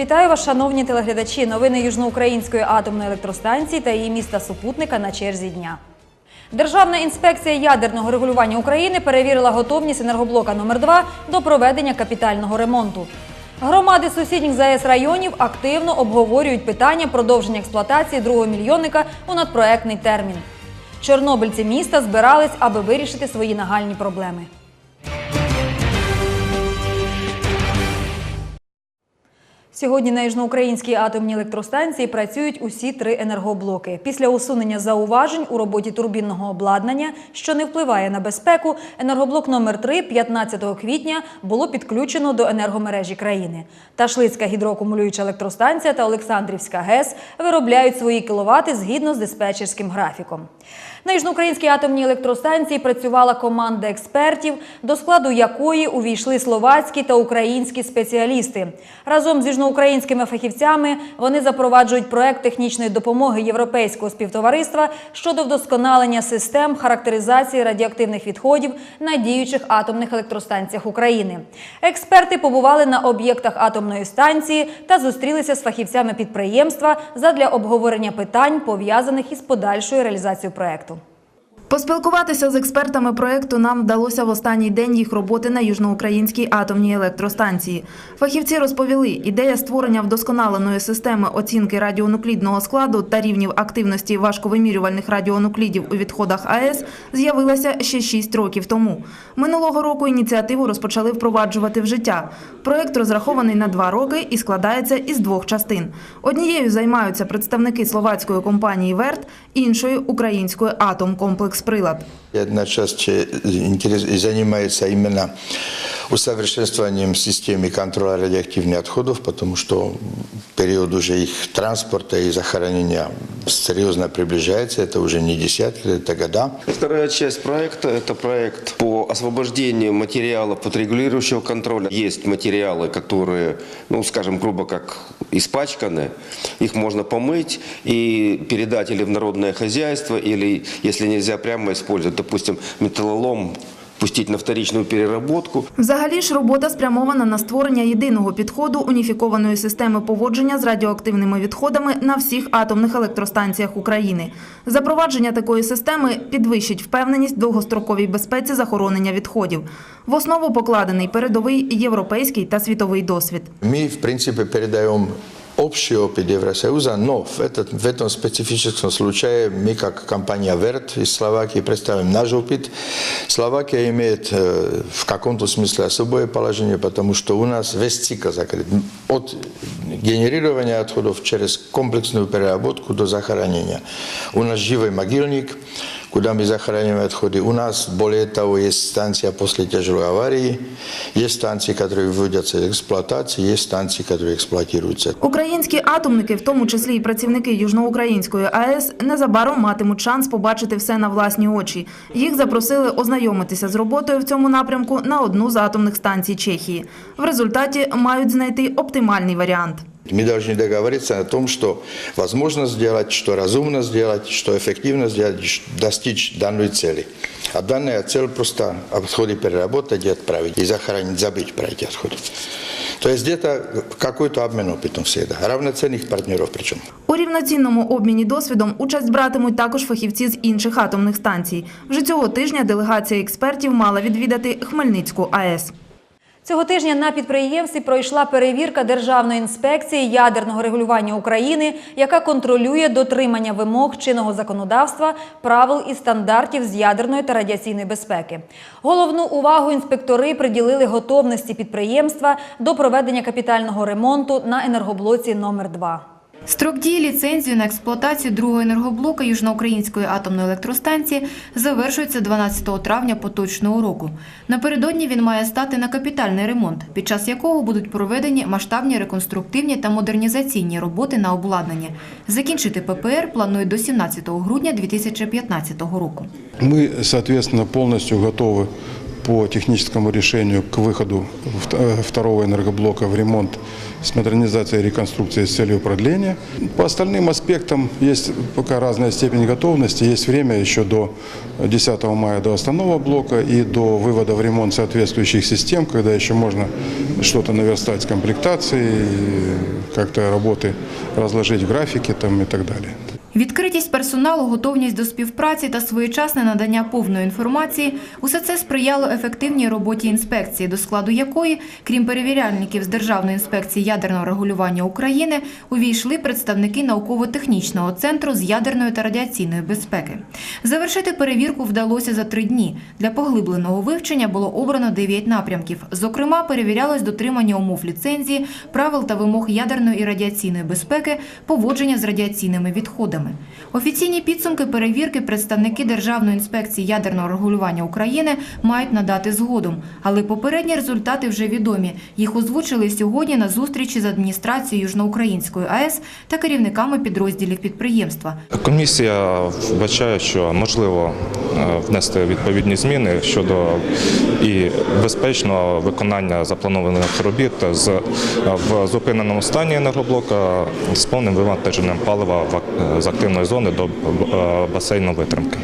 Вітаю вас, шановні телеглядачі. Новини Южноукраїнської атомної електростанції та її міста супутника на черзі дня. Державна інспекція ядерного регулювання України перевірила готовність енергоблока номер 2 до проведення капітального ремонту. Громади сусідніх ЗАЕС районів активно обговорюють питання продовження експлуатації другого мільйонника у надпроектний термін. Чорнобильці міста збирались, аби вирішити свої нагальні проблеми. Сьогодні на Южноукраїнській атомній електростанції працюють усі три енергоблоки. Після усунення зауважень у роботі турбінного обладнання, що не впливає на безпеку, енергоблок номер 3 15 квітня було підключено до енергомережі країни. Ташлицька гідроакумулююча електростанція та Олександрівська ГЕС виробляють свої кіловати згідно з диспетчерським графіком. На Южноукраїнській атомній електростанції працювала команда експертів, до складу якої увійшли словацькі та українські спеціалісти. Разом з южноукраїнськими фахівцями вони запроваджують проект технічної допомоги Європейського співтовариства щодо вдосконалення систем характеризації радіоактивних відходів на діючих атомних електростанціях України. Експерти побували на об'єктах атомної станції та зустрілися з фахівцями підприємства задля обговорення питань, пов'язаних із подальшою реалізацією проекту. Поспілкуватися з експертами проекту нам вдалося в останній день їх роботи на Южноукраїнській атомній електростанції. Фахівці розповіли, ідея створення вдосконаленої системи оцінки радіонуклідного складу та рівнів активності важковимірювальних радіонуклідів у відходах АЕС з'явилася ще 6 років тому. Минулого року ініціативу розпочали впроваджувати в життя. Проект розрахований на два роки і складається із двох частин. Однією займаються представники словацької компанії «Верт», іншою – української «Атомкомплекс Прилад». Одна часть э, интерес- занимается именно усовершенствованием системы контроля радиоактивных отходов, потому что период уже их транспорта и захоронения серьезно приближается. Это уже не десятки, это года. Вторая часть проекта – это проект по освобождению материалов от регулирующего контроля. Есть материалы, которые, ну, скажем, грубо как испачканы. Их можно помыть и передать или в народное хозяйство, или, если нельзя прямо использовать, допустим, металлолом, пустить на вторичную переработку. Взагалі ж робота спрямована на створення єдиного підходу уніфікованої системи поводження з радіоактивними відходами на всіх атомних електростанціях України. Запровадження такої системи підвищить впевненість в довгостроковій безпеці захоронення відходів. В основу покладений передовий європейський та світовий досвід. Мы, в принципе, передаем общий опыт Евросоюза, но в, этот, в этом специфическом случае мы, как компания ВЕРТ из Словакии, представим наш опыт. Словакия имеет э, в каком-то смысле особое положение, потому что у нас весь цикл закрыт. От генерирования отходов через комплексную переработку до захоронения. У нас живой могильник, куда мы захораниваем отходы. У нас, более того, есть станция после тяжелой аварии, есть станции, которые выводятся из эксплуатации, есть станции, которые эксплуатируются. Українські атомники, в тому числі і працівники Южноукраїнської АЕС, незабаром матимуть шанс побачити все на власні очі. Їх запросили ознайомитися з роботою в цьому напрямку на одну з атомних станцій Чехії. В результаті мають знайти оптимальний варіант. Мы должны договориться о том, что возможно сделать, что разумно сделать, что эффективно сделать, ш- достичь данной цели. А данная цель просто отходы переработать и отправить, и захоронить, забыть про эти отходы. То есть где-то какой-то обмен опытом всегда, равноценных партнеров причем. У рівноцінному обміні досвідом участь братимуть також фахівці з інших атомних станцій. Вже цього тижня делегація експертів мала відвідати Хмельницьку АЕС. Цього тижня на підприємстві пройшла перевірка Державної інспекції ядерного регулювання України, яка контролює дотримання вимог чинного законодавства, правил і стандартів з ядерної та радіаційної безпеки. Головну увагу інспектори приділили готовності підприємства до проведення капітального ремонту на енергоблоці номер 2 Строк дії ліцензії на експлуатацію другого енергоблока Южноукраїнської атомної електростанції завершується 12 травня поточного року. Напередодні він має стати на капітальний ремонт, під час якого будуть проведені масштабні реконструктивні та модернізаційні роботи на обладнання. Закінчити ППР планують до 17 грудня 2015 року. Мы, соответственно, полностью готовы по техническому решению к выходу э, второго энергоблока в ремонт с модернизацией и реконструкцией с целью продления. По остальным аспектам есть пока разная степень готовности. Есть время еще до 10 мая до основного блока и до вывода в ремонт соответствующих систем, когда еще можно что-то наверстать с комплектацией, как-то работы разложить в графике там, и так далее. Відкритість персоналу, готовність до співпраці та своєчасне надання повної інформації – усе це сприяло ефективній роботі інспекції, до складу якої, крім перевіряльників з Державної інспекції ядерного регулювання України, увійшли представники науково-технічного центру з ядерної та радіаційної безпеки. Завершити перевірку вдалося за три дні. Для поглибленого вивчення було обрано 9 напрямків. Зокрема, перевірялось дотримання умов ліцензії, правил та вимог ядерної і радіаційної безпеки, поводження з радіаційними відходами. Офіційні підсумки перевірки представники Державної інспекції ядерного регулювання України мають надати згодом. Але попередні результати вже відомі. Їх озвучили сьогодні на зустрічі з адміністрацією Южноукраїнської АЕС та керівниками підрозділів підприємства. Комісія вбачає, що можливо е, внести відповідні зміни щодо і безпечного виконання запланованих робіт з е, в зупиненому стані енергоблока з повним вивантаженням палива в активної зони до е, басейну витримки.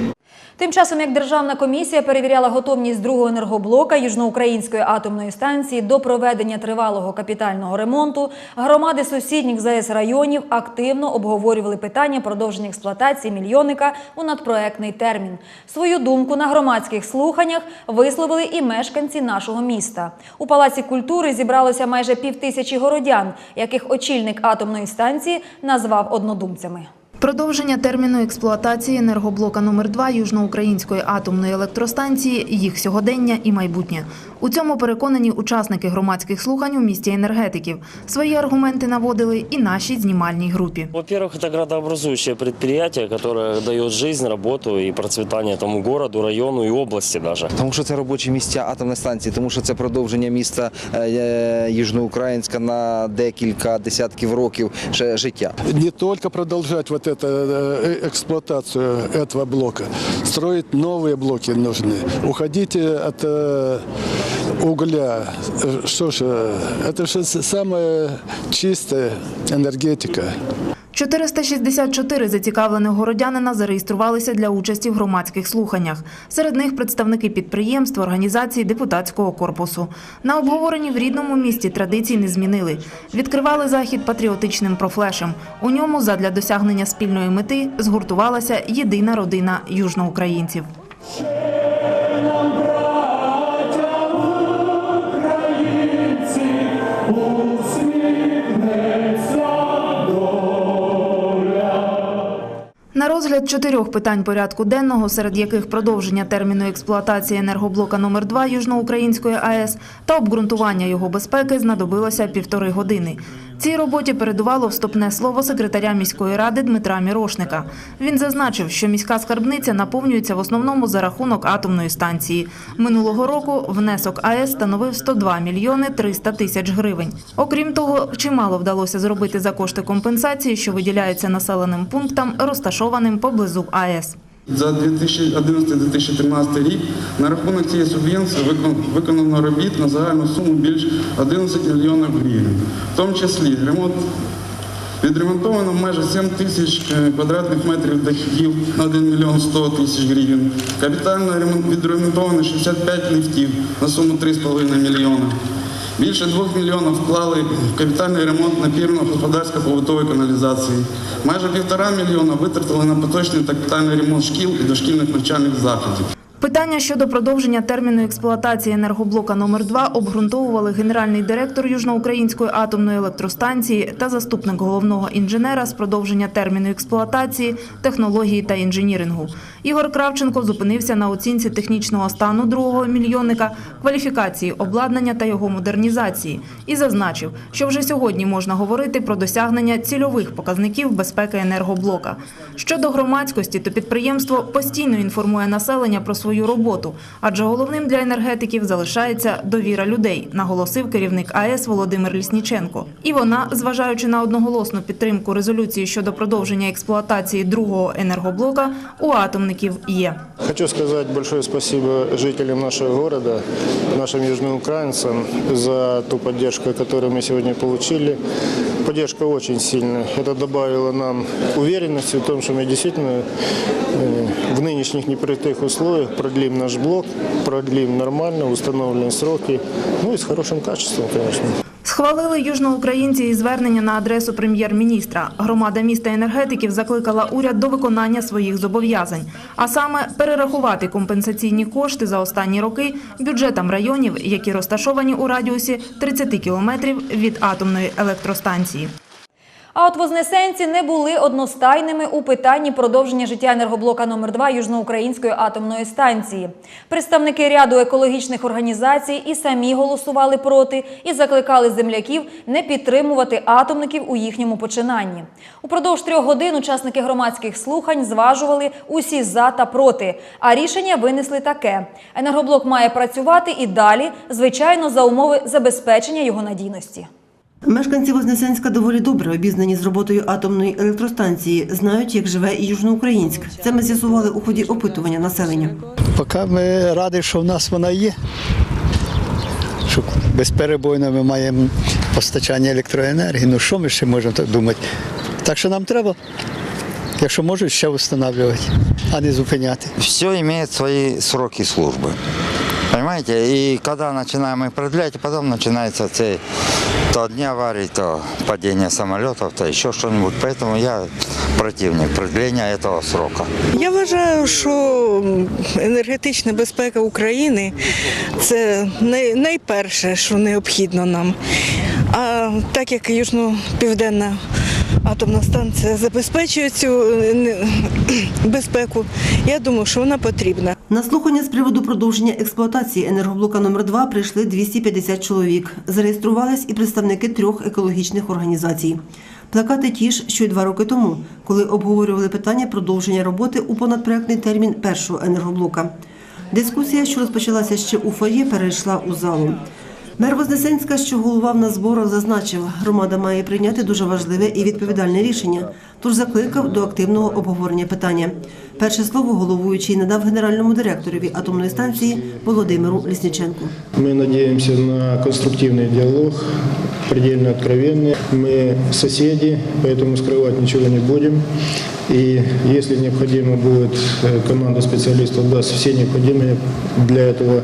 Тим часом, як Державна комісія перевіряла готовність другого енергоблока Южноукраїнської атомної станції до проведення тривалого капітального ремонту, громади сусідніх ЗАЕС районів активно обговорювали питання продовження експлуатації мільйонника у надпроектний термін. Свою думку на громадських слуханнях висловили і мешканці нашого міста. У Палаці культури зібралося майже півтисячі городян, яких очільник атомної станції назвав однодумцями. Продовження терміну експлуатації енергоблока номер 2 Южноукраїнської атомної електростанції, їх сьогодення і майбутнє. У цьому переконані учасники громадських слухань у місті енергетиків. Свої аргументи наводили і нашій знімальній групі. Во-первых, это градообразующее предприятие, которое дает жизнь, работу и процветание этому городу, району и области даже. Тому що це робочі місця атомної станції, тому що це продовження міста е, е, Южноукраїнська на декілька десятків років ще життя. не только продолжать вот эту э, эксплуатацию этого блока, строить новые блоки нужны. Уходите от э, угля. Э, Что ж, э, это же с- самая чистая энергетика. 464 зацікавлених городянина зареєструвалися для участі в громадських слуханнях. Серед них представники підприємств, організацій депутатського корпусу. На обговоренні в рідному місті традицій не змінили. Відкривали захід патріотичним профлешем. У ньому задля досягнення спільної мети згуртувалася єдина родина южноукраїнців. Розгляд чотирьох питань порядку денного, серед яких продовження терміну експлуатації енергоблока номер 2 Южноукраїнської АЕС та обґрунтування його безпеки знадобилося півтори години. Цій роботі передувало вступне слово секретаря міської ради Дмитра Мірошника. Він зазначив, що міська скарбниця наповнюється в основному за рахунок атомної станції. Минулого року внесок АЕС становив 102 мільйони 300 тисяч гривень. Окрім того, чимало вдалося зробити за кошти компенсації, що виділяються населеним пунктам, розташованим поблизу АЕС. За 2011-2013 рік на рахунок цієї субвенції виконано робіт на загальну суму більш 11 мільйонів гривень. В тому числі ремонт відремонтовано майже 7 тисяч е, квадратних метрів дахів на 1 мільйон 100 тисяч гривень. Капітально відремонтовано 65 ліфтів на суму 3,5 мільйона. Більше 2 мільйонів вклали в капітальний ремонт напірно-господарсько-побутової каналізації. Майже півтора мільйона витратили на поточний та капітальний ремонт шкіл і дошкільних навчальних закладів. Питання щодо продовження терміну експлуатації енергоблока номер 2 обґрунтовували генеральний директор Южноукраїнської атомної електростанції та заступник головного інженера з продовження терміну експлуатації, технології та інженірингу. Ігор Кравченко зупинився на оцінці технічного стану другого мільйонника, кваліфікації обладнання та його модернізації і зазначив, що вже сьогодні можна говорити про досягнення цільових показників безпеки енергоблока. Щодо громадськості, то підприємство постійно інформує населення про свою роботу, адже головним для енергетиків залишається довіра людей, наголосив керівник АЕС Володимир Лісніченко. І вона, зважаючи на одноголосну підтримку резолюції щодо продовження експлуатації другого енергоблока, у атомників атомників є. Хочу сказать большое спасибо жителям нашего города, нашим южноукраинцам за ту поддержку, которую мы сегодня получили. Поддержка очень сильная. Это добавило нам уверенности в том, что мы действительно э, в нынешних непростых условиях продлим наш блок, продлим нормально, в установленные сроки, ну и с хорошим качеством, конечно. Схвалили южноукраїнці і звернення на адресу прем'єр-міністра. Громада міста енергетиків закликала уряд до виконання своїх зобов'язань, а саме перерахувати компенсаційні кошти за останні роки бюджетам районів, які розташовані у радіусі 30 кілометрів від атомної електростанції. А от вознесенці не були одностайними у питанні продовження життя енергоблока номер 2 Южноукраїнської атомної станції. Представники ряду екологічних організацій і самі голосували проти і закликали земляків не підтримувати атомників у їхньому починанні. Упродовж трьох годин учасники громадських слухань зважували усі за та проти. А рішення винесли таке: енергоблок має працювати і далі, звичайно, за умови забезпечення його надійності. Мешканці Вознесенська доволі добре обізнані з роботою атомної електростанції, знають, як живе і Южноукраїнськ. Це ми з'ясували у ході опитування населення. Поки ми раді, що в нас вона є. Що безперебойно ми маємо постачання електроенергії. Ну що ми ще можемо так думати? Так що нам треба, якщо можуть, ще встановлювати, а не зупиняти. Все имеет свои сроки службы. Понимаете? И когда начинаем их продлять, потом начинается це, то одни аварии, то падение самолетов, то еще что-нибудь. Поэтому я противник продления этого срока. Я вважаю, що енергетична безпека України це най- найперше, що необхідно нам. А так як Южно-Південна атомна станція забезпечує цю е, безпеку, я думаю, що вона потрібна. На слухання з приводу продовження експлуатації енергоблока номер 2 прийшли 250 чоловік. Зареєструвались і представники трьох екологічних організацій. Плакати ті ж, що й два роки тому, коли обговорювали питання продовження роботи у понадпроектний термін першого енергоблока. Дискусія, що розпочалася ще у фоє, перейшла у залу. Мер Вознесенська, що головав на зборах, зазначив, громада має прийняти дуже важливе і відповідальне рішення, тож закликав до активного обговорення питання. Перше слово головуючий надав генеральному директорові атомної станції Володимиру Лісніченку. Ми надіємося на конструктивний диалог, предельно откровенный. Мы соседи, поэтому скрывать ничего не будем. И если необходимо будет, э, команда специалистов даст все необходимые для этого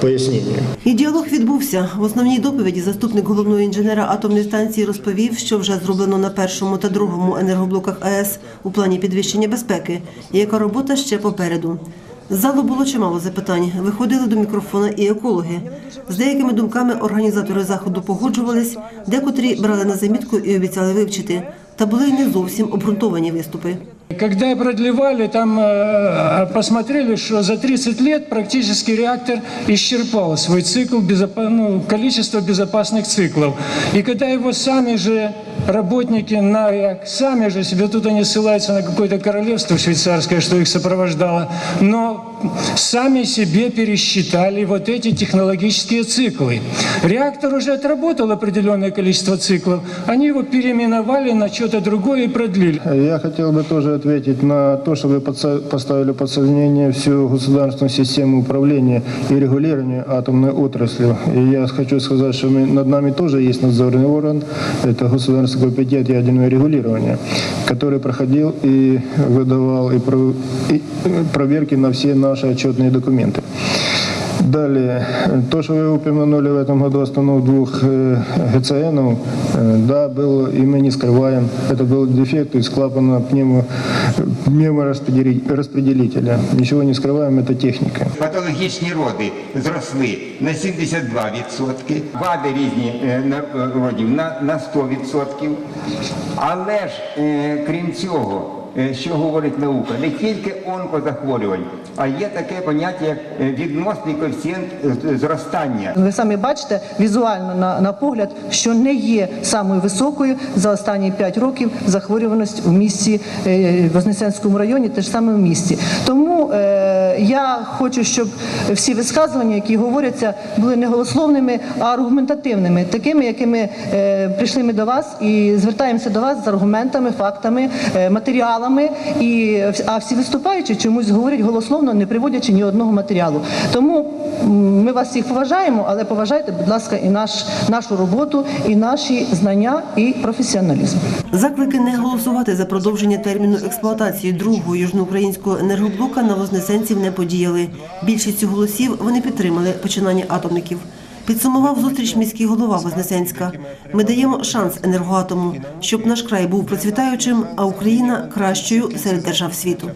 пояснения. І діалог відбувся. В основній доповіді заступник головного інженера атомної станції розповів, що вже зроблено на першому та другому енергоблоках АЕС у плані підвищення безпеки, і яка робота ще попереду. З залу було чимало запитань. Виходили до мікрофона і екологи. З деякими думками організатори заходу погоджувались, декотрі брали на замітку і обіцяли вивчити. Та були не зовсім обґрунтовані виступи. Когда продлевали, там э, посмотрели, что за 30 лет практически реактор исчерпал свой цикл, ну, количество безопасных циклов. И когда его сами же работники, на, реак- сами же себе тут они ссылаются на какое-то королевство швейцарское, что их сопровождало, но сами себе пересчитали вот эти технологические циклы. Реактор уже отработал определенное количество циклов, они его переименовали на что-то другое и продлили. Я хотел бы тоже ответить на то, что вы поставили под сомнение всю государственную систему управления и регулирования атомной отраслью. И я хочу сказать, что мы, над нами тоже есть надзорный орган, это Государственный комитет ядерного регулирования, который проходил и выдавал и про- и, э, проверки на все наши отчетные документы. Далее, то, что вы упомянули в этом году остановку двух э, ГЦНов, э, да, было, и мы не скрываем, это был дефект из клапана пневмо, пневмораспределителя. Ничего не скрываем, это техника. Патологічні роди зросли на 72%, вади різні е, на- е, родів на, на 100%. Але ж, е, крім цього, е, що говорить наука, не тільки онкозахворювань, а є таке поняття, як е, відносний коефіцієнт е, зростання. Ви самі бачите візуально на, на погляд, що не є самою високою за останні 5 років захворюваність в місті в Вознесенському районі, теж саме в місті. Тому е, я хочу, щоб всі висказування, які говоряться, були не голословними, а аргументативними, такими, якими е, прийшли ми до вас і звертаємося до вас з аргументами, фактами, е, матеріалами. і, а всі виступаючі чомусь говорять голословно, не приводячи ні одного матеріалу. Тому ми вас всіх поважаємо, але поважайте, будь ласка, і наш, нашу роботу, і наші знання, і професіоналізм. Заклики не голосувати за продовження терміну експлуатації другого южноукраїнського енергоблока на вознесенців не подіяли. Більшістю голосів вони підтримали починання атомників. Підсумував зустріч міський голова Вознесенська. Ми даємо шанс енергоатому, щоб наш край був процвітаючим, а Україна кращою серед держав світу.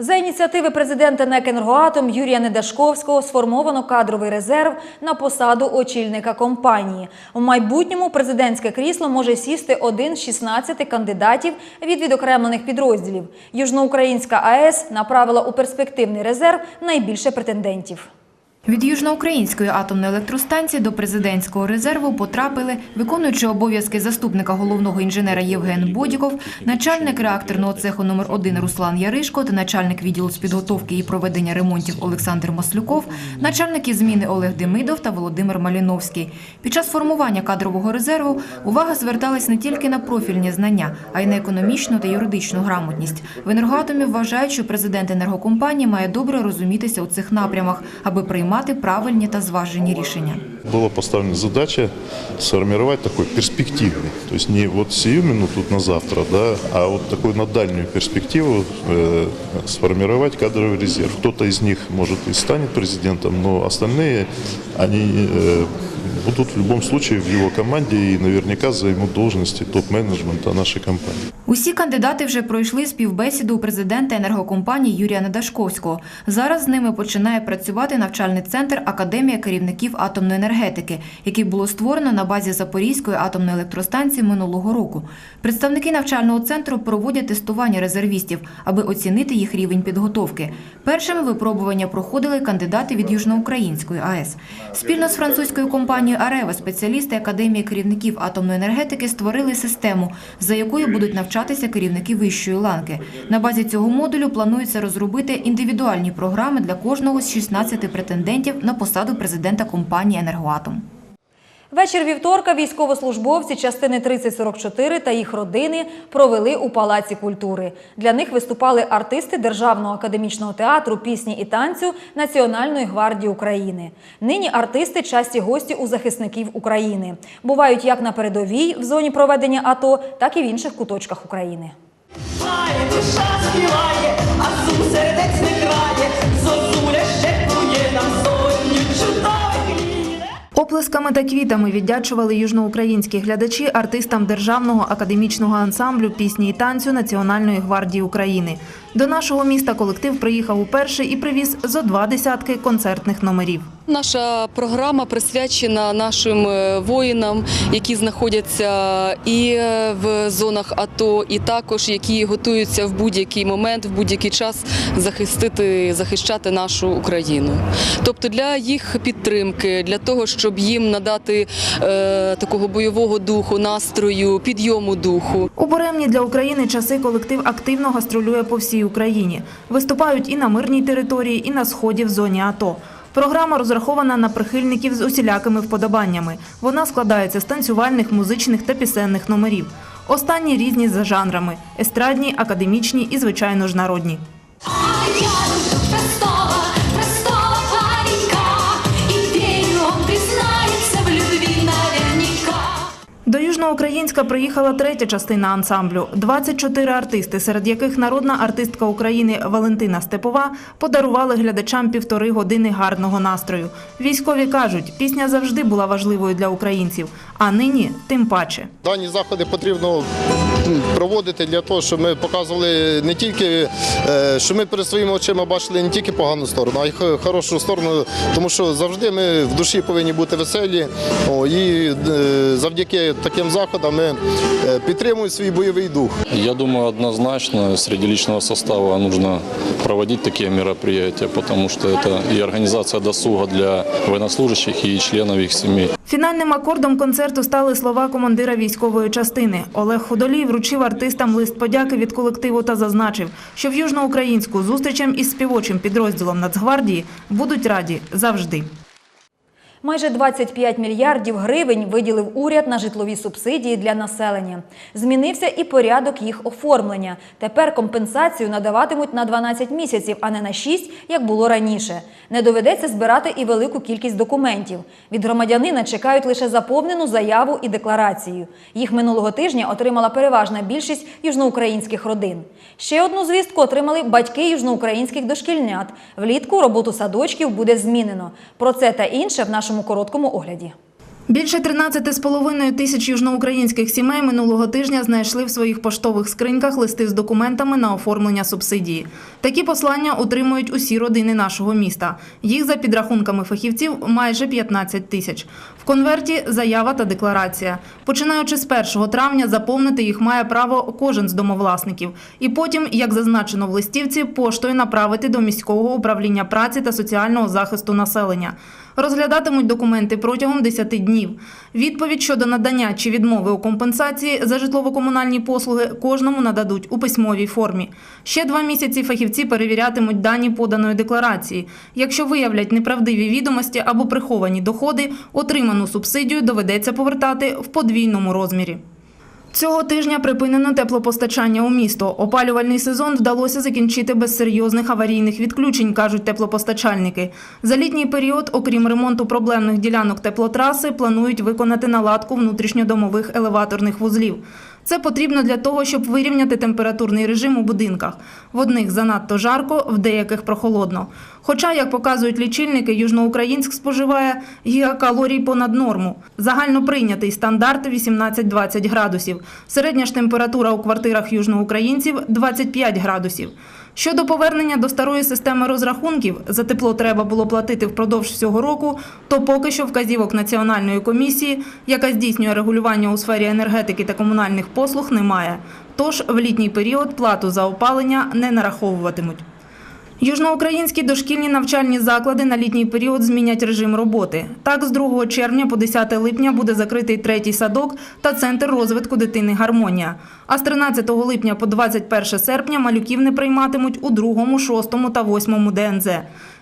За ініціативи президента НЕК «Енергоатом» Юрія Недашковського сформовано кадровий резерв на посаду очільника компанії. У майбутньому президентське крісло може сісти один з 16 кандидатів від відокремлених підрозділів. Южноукраїнська АЕС направила у перспективний резерв найбільше претендентів. Від Южноукраїнської атомної електростанції до президентського резерву потрапили виконуючи обов'язки заступника головного інженера Євген Бодіков, начальник реакторного цеху номер 1 Руслан Яришко та начальник відділу з підготовки і проведення ремонтів Олександр Маслюков, начальники зміни Олег Демидов та Володимир Маліновський. Під час формування кадрового резерву увага зверталась не тільки на профільні знання, а й на економічну та юридичну грамотність. В енергоатомі вважають, що президент енергокомпанії має добре розумітися у цих напрямах, аби приймати правильні та зважені рішення. Была поставлена задача сформировать такой перспективный, то есть не вот сию минуту на завтра, да, а вот такую на дальнюю перспективу э, сформировать кадровый резерв. Кто-то из них, может, и станет президентом, но остальные, они э, будут в любом случае в его команде и наверняка займут должности топ-менеджмента нашей компании. Усі кандидати вже пройшли співбесіду у президента енергокомпанії Юрія Недашковського. Зараз з ними починає працювати навчальний центр Академія керівників атомної енергетики, який було створено на базі Запорізької атомної електростанції минулого року. Представники навчального центру проводять тестування резервістів, аби оцінити їх рівень підготовки. Першими випробування проходили кандидати від Южноукраїнської АЕС. Спільно з французькою компанією Арева спеціалісти Академії керівників атомної енергетики створили систему, за якою будуть навчатися керівники вищої ланки. На базі цього модулю планується розробити індивідуальні програми для кожного з 16 претендентів на посаду президента компанії «Енергоатом». Вечір вівторка військовослужбовці частини 3044 та їх родини провели у Палаці культури. Для них виступали артисти Державного академічного театру пісні і танцю Національної гвардії України. Нині артисти часті гості у захисників України. Бувають як на передовій в зоні проведення АТО, так і в інших куточках України. душа співає, Оплесками та квітами віддячували южноукраїнські глядачі артистам Державного академічного ансамблю пісні і танцю Національної гвардії України. До нашого міста колектив приїхав уперше і привіз зо два десятки концертних номерів. Наша програма присвячена нашим е, воїнам, які знаходяться і е, в зонах АТО, і також які готуються в будь-який момент, в будь-який час захистити, захищати нашу Україну. Тобто для їх підтримки, для того, щоб їм надати е, такого бойового духу, настрою, підйому духу. У буремні для України часи колектив активно гастролює по всій Україні. Виступають і на мирній території, і на сході в зоні АТО. Програма розрахована на прихильників з усілякими вподобаннями. Вона складається з танцювальних, музичних та пісенних номерів. Останні різні за жанрами: естрадні, академічні і, звичайно ж, народні. До Южноукраїнська приїхала третя частина ансамблю. 24 артисти, серед яких народна артистка України Валентина Степова подарували глядачам півтори години гарного настрою. Військові кажуть, пісня завжди була важливою для українців, а нині тим паче. Дані заходи потрібно проводити для того, щоб ми показували не тільки, е, що ми перед своїми очима бачили не тільки погану сторону, а й хорошу сторону, тому що завжди ми в душі повинні бути веселі. І е, завдяки таким заходам ми е, підтримуємо свій бойовий дух. Я думаю, однозначно среди личного состава нужно проводить такие мероприятия, потому что это и организация досуга для военнослужащих и членов их семей. Фінальним акордом концерту стали слова командира військової частини. Олег Худолій вручив артистам лист подяки від колективу та зазначив, що в Южноукраїнську зустрічам із співочим підрозділом Нацгвардії будуть раді завжди. Майже 25 мільярдів гривень виділив уряд на житлові субсидії для населення. Змінився і порядок їх оформлення. Тепер компенсацію надаватимуть на 12 місяців, а не на 6, як було раніше. Не доведеться збирати і велику кількість документів. Від громадянина чекають лише заповнену заяву і декларацію. Їх минулого тижня отримала переважна більшість южноукраїнських родин. Ще одну звістку отримали батьки южноукраїнських дошкільнят. Влітку роботу садочків буде змінено. Про це та інше в нашому короткому огляді. Більше 13,5 тисяч южноукраїнських сімей минулого тижня знайшли в своїх поштових скриньках листи з документами на оформлення субсидії. Такі послання отримують усі родини нашого міста. Їх, за підрахунками фахівців, майже 15 тисяч. В конверті заява та декларація. Починаючи з 1 травня, заповнити їх має право кожен з домовласників. І потім, як зазначено в листівці, поштою направити до міського управління праці та соціального захисту населення. Розглядатимуть документи протягом 10 днів. Відповідь щодо надання чи відмови у компенсації за житлово-комунальні послуги кожному нададуть у письмовій формі. Ще два місяці фахівці перевірятимуть дані поданої декларації. Якщо виявлять неправдиві відомості або приховані доходи, отриману субсидію доведеться повертати в подвійному розмірі. Цього тижня припинено теплопостачання у місто. Опалювальний сезон вдалося закінчити без серйозних аварійних відключень, кажуть теплопостачальники. За літній період, окрім ремонту проблемних ділянок теплотраси, планують виконати наладку внутрішньодомових елеваторних вузлів. Це потрібно для того, щоб вирівняти температурний режим у будинках. В одних занадто жарко, в деяких прохолодно. Хоча, як показують лічильники, Южноукраїнськ споживає гігакалорій понад норму. Загально прийнятий стандарт 18-20 градусів. Середня ж температура у квартирах южноукраїнців 25 градусів. Щодо повернення до старої системи розрахунків, за тепло треба було платити впродовж всього року, то поки що вказівок Національної комісії, яка здійснює регулювання у сфері енергетики та комунальних послуг, немає. Тож в літній період плату за опалення не нараховуватимуть. Южноукраїнські дошкільні навчальні заклади на літній період змінять режим роботи. Так, з 2 червня по 10 липня буде закритий третій садок та центр розвитку дитини «Гармонія». А з 13 липня по 21 серпня малюків не прийматимуть у 2, 6 та 8 ДНЗ.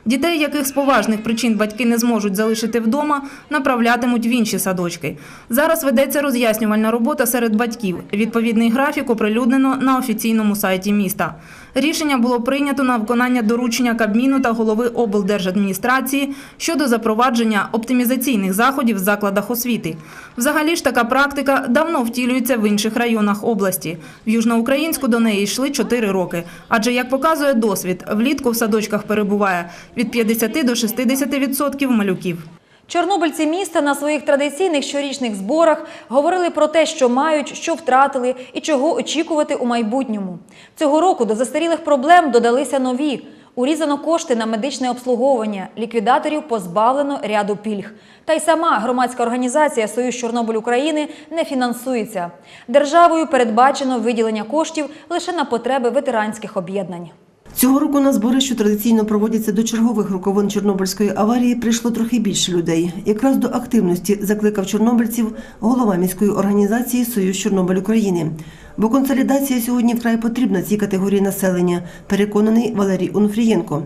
Дітей, яких з поважних причин батьки не зможуть залишити вдома, направлятимуть в інші садочки. Зараз ведеться роз'яснювальна робота серед батьків. Відповідний графік оприлюднено на офіційному сайті міста. Рішення було прийнято на виконання доручення Кабміну та голови облдержадміністрації щодо запровадження оптимізаційних заходів в закладах освіти. Взагалі ж така практика давно втілюється в інших районах області. В Южноукраїнську до неї йшли 4 роки. Адже, як показує досвід, влітку в садочках перебуває від 50 до 60% малюків. Чорнобильці міста на своїх традиційних щорічних зборах говорили про те, що мають, що втратили і чого очікувати у майбутньому. Цього року до застарілих проблем додалися нові. Урізано кошти на медичне обслуговування, ліквідаторів позбавлено ряду пільг. Та й сама громадська організація Союз Чорнобиль України не фінансується. Державою передбачено виділення коштів лише на потреби ветеранських об'єднань. Цього року на збори, що традиційно проводяться до чергових роковин Чорнобильської аварії, прийшло трохи більше людей. Якраз до активності закликав чорнобильців голова міської організації Союз Чорнобиль України. Бо консолідація сьогодні вкрай потрібна цій категорії населення, переконаний Валерій Онуфрієнко.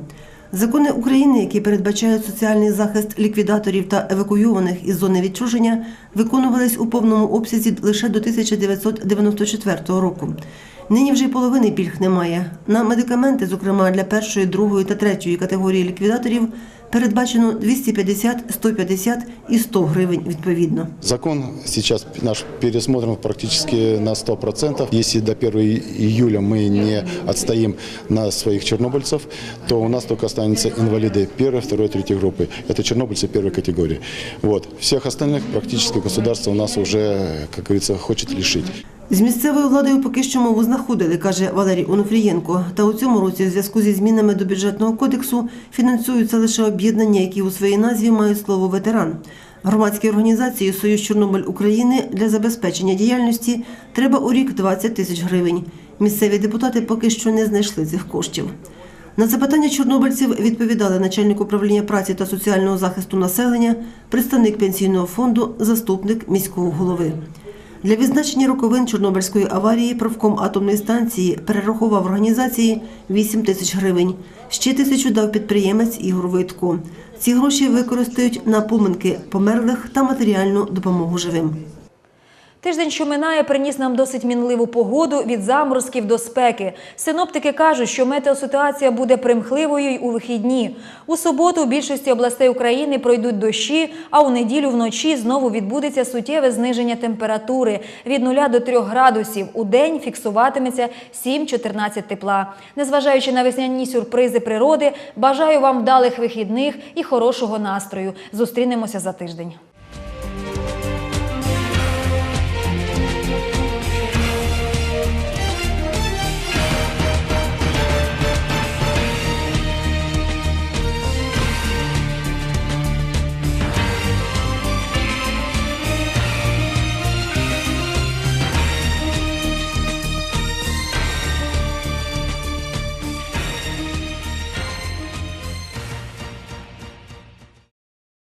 Закони України, які передбачають соціальний захист ліквідаторів та евакуйованих із зони відчуження, виконувались у повному обсязі лише до 1994 року. Нині вже й половини пільг немає. На медикаменти, зокрема для першої, другої та третьої категорії ліквідаторів, передбачено 250, 150 і 100 гривень відповідно. Закон сейчас наш пересмотрен практически на 100%. Если до 1 июля мы не отстоим на своих чернобыльцев, то у нас только останутся инвалиды первой, второй, третьей группы. Это чернобыльцы первой категории. Вот. Всех остальных практически государство у нас уже, как говорится, хочет лишить. З місцевою владою поки що мову знаходили, каже Валерій Онуфрієнко. Та у цьому році, в зв'язку зі змінами до бюджетного кодексу, фінансуються лише об'єднання, які у своїй назві мають слово ветеран. Громадській організації Союз Чорнобиль України для забезпечення діяльності треба у рік 20 тисяч гривень. Місцеві депутати поки що не знайшли цих коштів. На запитання чорнобильців відповідали начальник управління праці та соціального захисту населення, представник пенсійного фонду, заступник міського голови. Для відзначення роковин Чорнобильської аварії правком атомної станції перерахував організації 8 тисяч гривень. Ще тисячу дав підприємець Ігор Витко. Ці гроші використають на поминки померлих та матеріальну допомогу живим. Тиждень, що минає, приніс нам досить мінливу погоду від заморозків до спеки. Синоптики кажуть, що метеоситуація буде примхливою й у вихідні. У суботу у більшості областей України пройдуть дощі, а у неділю вночі знову відбудеться суттєве зниження температури від 0 до 3 градусів. У день фіксуватиметься 7-14 тепла. Незважаючи на весняні сюрпризи природи, бажаю вам вдалих вихідних і хорошого настрою. Зустрінемося за тиждень.